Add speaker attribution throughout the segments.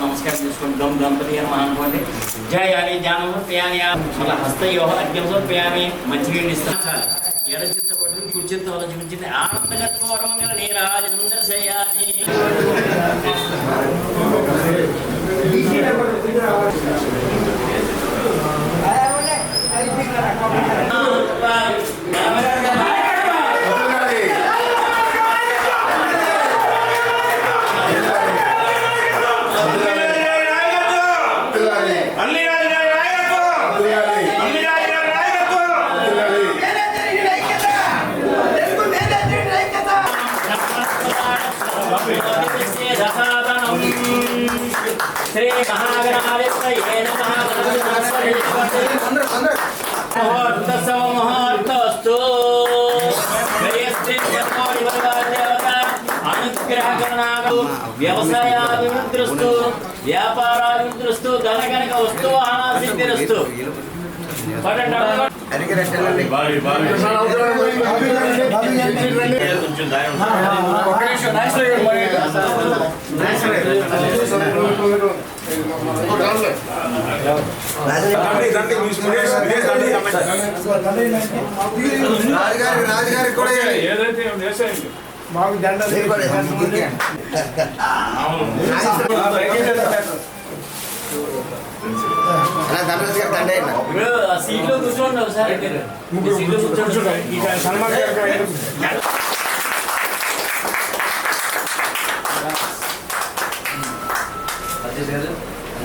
Speaker 1: నమస్కారం చేసుకోండి గం గణపతి అని మనం అనుకోండి. జయాలి జ్ఞానం సమర్పయామి మళ్ళీ హస్తయోహ అర్ఘ్యం ప్రయాణి మంచిగా ఇస్తాను. సార్ ఎడ చిత్త పట్టుకుని కుడి చిత్త వల్ల చూపించింది ఆనందగత్వరమంగళ చేయాలి. దర్శయామి ముహూర్తస్తు వ్యవసాయాభివృద్ధిస్తూ వ్యాపారాభివృద్ధిస్తూ ధనగనక వస్తు వాహనాసిద్ధిరస్తు పడండి
Speaker 2: బాలి బాలి కొంచెం దారి
Speaker 3: రాజుగారికి కూడా.
Speaker 2: ఏదైతే
Speaker 4: మాకు దండ
Speaker 1: సీట్లో కూర్చోండి. ఒకసారి
Speaker 4: సన్మాన్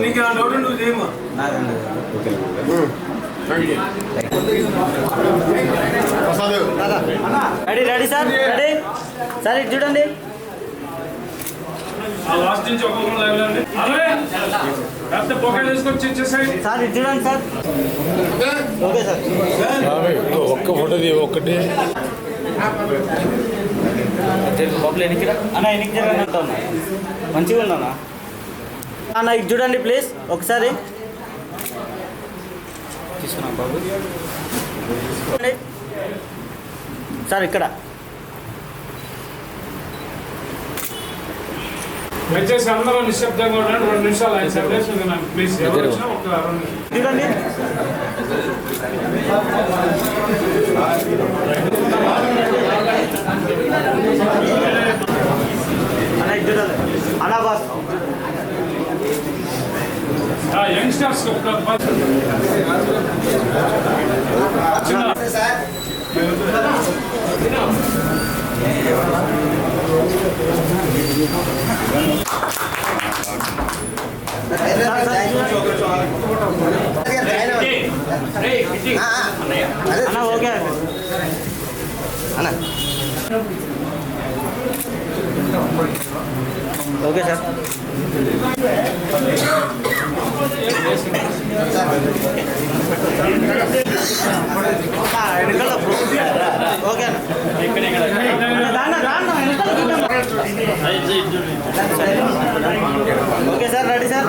Speaker 2: నీకు ఆ డౌట్ నువ్వు చేయమా
Speaker 5: ready ready sir ready sir ఇది చూడండి
Speaker 2: లాస్ట్ నుంచి ఒక్కొక్క లైవ్ అండి
Speaker 5: సార్ సార్. Okay sir.
Speaker 4: ఒక్క ఫోటో తీ ఒక్కటి.
Speaker 5: బాబులు అన్న ఉంటాను మంచిగా ఉన్నానా? అన్న ఇటు చూడండి ప్లీజ్ ఒకసారి. తీసుకున్నా బాబు? చూడండి. సార్ ఇక్కడ.
Speaker 2: దయచేసి అందరూ నిశ్శబ్దంగా ఉండండి. రెండు నిమిషాలు ఆయన సందేశం వినండి ప్లీజ్ ఎవరు వచ్చినా ఒక రెండు యంగ్స్టర్స్ చిన్న
Speaker 1: రేయ్, పిచ్చి.
Speaker 3: ఆ, ఆ.
Speaker 1: అన్నయ్య
Speaker 3: అదే
Speaker 5: అన్న ఓకే
Speaker 3: అన్న
Speaker 5: ఓకే సార్ ఆ, వెనకాల ఓకే అన్న
Speaker 1: ఇక్కడ ఇక్కడ
Speaker 5: రాన్న రాన్న వెనకాల కూర్చోండి.
Speaker 1: అది ఇది చూడండి.
Speaker 5: Okay sir ready sir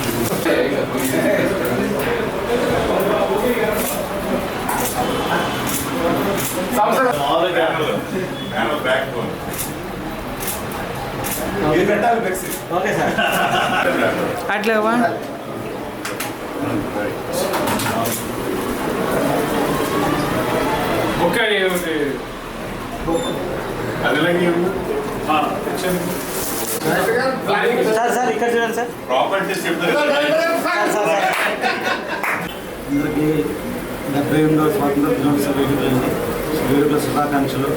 Speaker 5: Okay sir అట్లా
Speaker 2: ఓకే ఒకటి అది ఆ, తెచ్చండి.
Speaker 5: సార్ సార్ ఇక్కడ చూడండి సార్
Speaker 6: ప్రాపర్టీస్ చెప్తారు
Speaker 5: సార్ సార్ సార్
Speaker 7: అందరికీ డెబ్బై ఎనిమిదవ స్వాతంత్ర దినోత్సవ వేడుకలండి వేడుకల శుభాకాంక్షలు.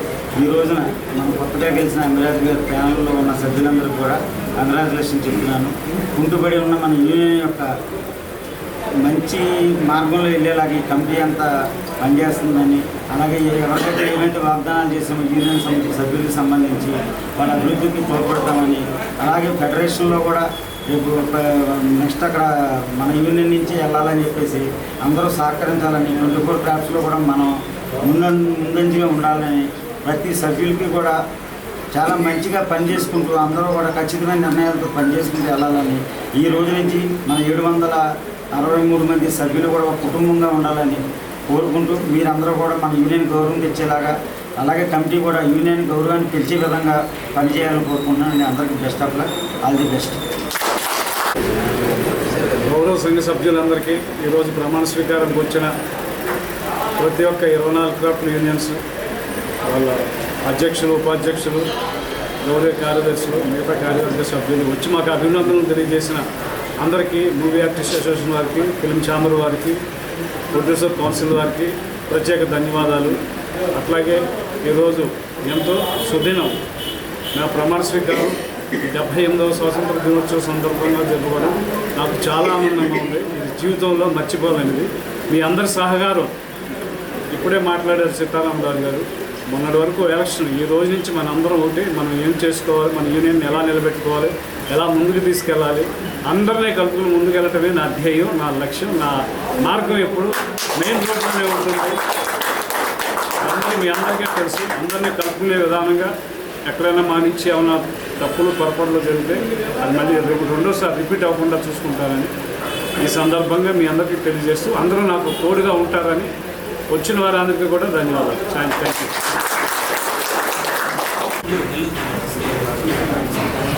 Speaker 7: ఈ రోజున మనం కొత్తగా గెలిచిన అమరాజ్ గారి ప్యానల్లో ఉన్న సభ్యులందరూ కూడా కంగ్రాచులేషన్ చెప్తున్నాను. కుంటుబడి ఉన్న మన యూనియన్ యొక్క మంచి మార్గంలో వెళ్ళేలాగా ఈ కమిటీ అంతా పనిచేస్తుందని అలాగే ఎవరికైతే ఏమైతే వాగ్దానాలు చేసామో యూనియన్ సమితి సభ్యులకు సంబంధించి వాళ్ళ అభివృద్ధికి తోడ్పడతామని అలాగే ఫెడరేషన్లో కూడా రేపు నెక్స్ట్ అక్కడ మన యూనియన్ నుంచి వెళ్ళాలని చెప్పేసి అందరూ సహకరించాలని ట్వంటీ ఫోర్ క్రాఫ్ట్స్లో కూడా మనం ముందం ముందంజగా ఉండాలని ప్రతి సభ్యులకి కూడా చాలా మంచిగా పనిచేసుకుంటూ అందరూ కూడా ఖచ్చితమైన నిర్ణయాలతో పనిచేసుకుంటూ వెళ్ళాలని ఈ రోజు నుంచి మన ఏడు వందల అరవై మూడు మంది సభ్యులు కూడా ఒక కుటుంబంగా ఉండాలని కోరుకుంటూ మీరందరూ కూడా మన యూనియన్ గౌరవం తెచ్చేలాగా అలాగే కమిటీ కూడా యూనియన్ గౌరవాన్ని పెంచే విధంగా పనిచేయాలని కోరుకుంటున్నాను. నేను అందరికీ best of luck. All the best.
Speaker 2: గౌరవ సంఘ సభ్యులందరికీ ఈరోజు ప్రమాణ స్వీకారంకి వచ్చిన ప్రతి ఒక్క ఇరవై నాలుగు క్రాఫ్ట్ యూనియన్స్ వాళ్ళ అధ్యక్షులు ఉపాధ్యక్షులు గౌరవ కార్యదర్శులు మిగతా కార్యవర్గ సభ్యులు వచ్చి మాకు అభినందనలు తెలియజేసిన అందరికీ మూవీ ఆర్టిస్ట్ అసోసియేషన్ వారికి ఫిల్మ్ ఛాంబర్ వారికి ప్రొడ్యూసర్ కౌన్సిల్ వారికి ప్రత్యేక ధన్యవాదాలు. అట్లాగే ఈరోజు ఎంతో సుదినం నా ప్రమాణ స్వీకారం డెబ్బై ఎనిమిదవ స్వాతంత్ర దినోత్సవ సందర్భంగా జరగడం నాకు చాలా ఆనందంగా ఉంది. ఇది జీవితంలో మర్చిపోలేనిది. మీ అందరి సహకారం ఇప్పుడే మాట్లాడారు సీతారామరాజు గారు మొన్నటి వరకు ఎలక్షన్ ఈ రోజు నుంచి మన అందరం ఒకటి మనం ఏం చేసుకోవాలి మన యూనియన్ ఎలా నిలబెట్టుకోవాలి ఎలా ముందుకు తీసుకెళ్ళాలి అందరినీ కలుపుకుని ముందుకెళ్ళటమే నా ధ్యేయం నా లక్ష్యం నా మార్గం ఎప్పుడు. మెయిన్ రోడ్లోనే ఉంటుంది. అందరూ మీ అందరికీ తెలుసు అందరినీ కలుపుకునే విధానంగా ఎక్కడైనా మా నుంచి ఏమైనా తప్పులు పొరపాట్లు జరిగితే అది మళ్ళీ రేపు రెండోసారి రిపీట్ అవ్వకుండా చూసుకుంటారని ఈ సందర్భంగా మీ అందరికీ తెలియజేస్తూ అందరూ నాకు తోడుగా ఉంటారని వచ్చిన వారందరికీ కూడా ధన్యవాదాలు. Thank you